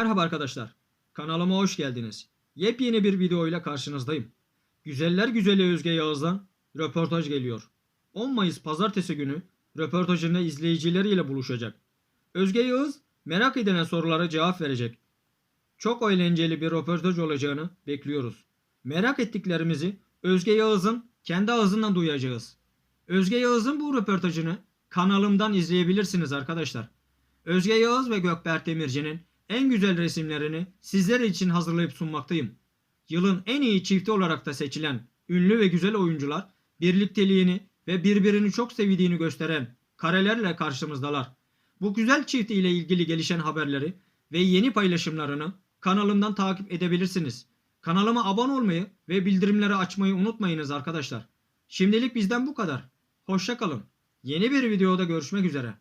Merhaba arkadaşlar. Kanalıma hoş geldiniz. Yepyeni bir videoyla karşınızdayım. Güzeller güzeli Özge Yağız'dan röportaj geliyor. 10 Mayıs pazartesi günü röportajında izleyicileriyle buluşacak. Özge Yağız merak edilen sorulara cevap verecek. Çok eğlenceli bir röportaj olacağını bekliyoruz. Merak ettiklerimizi Özge Yağız'ın kendi ağzından duyacağız. Özge Yağız'ın bu röportajını kanalımdan izleyebilirsiniz arkadaşlar. Özge Yağız ve Gökberk Demirci'nin en güzel resimlerini sizler için hazırlayıp sunmaktayım. Yılın en iyi çifti olarak da seçilen ünlü ve güzel oyuncular birlikteliğini ve birbirini çok sevdiğini gösteren karelerle karşımızdalar. Bu güzel çift ile ilgili gelişen haberleri ve yeni paylaşımlarını kanalımdan takip edebilirsiniz. Kanalıma abone olmayı ve bildirimleri açmayı unutmayınız arkadaşlar. Şimdilik bizden bu kadar. Hoşça kalın. Yeni bir videoda görüşmek üzere.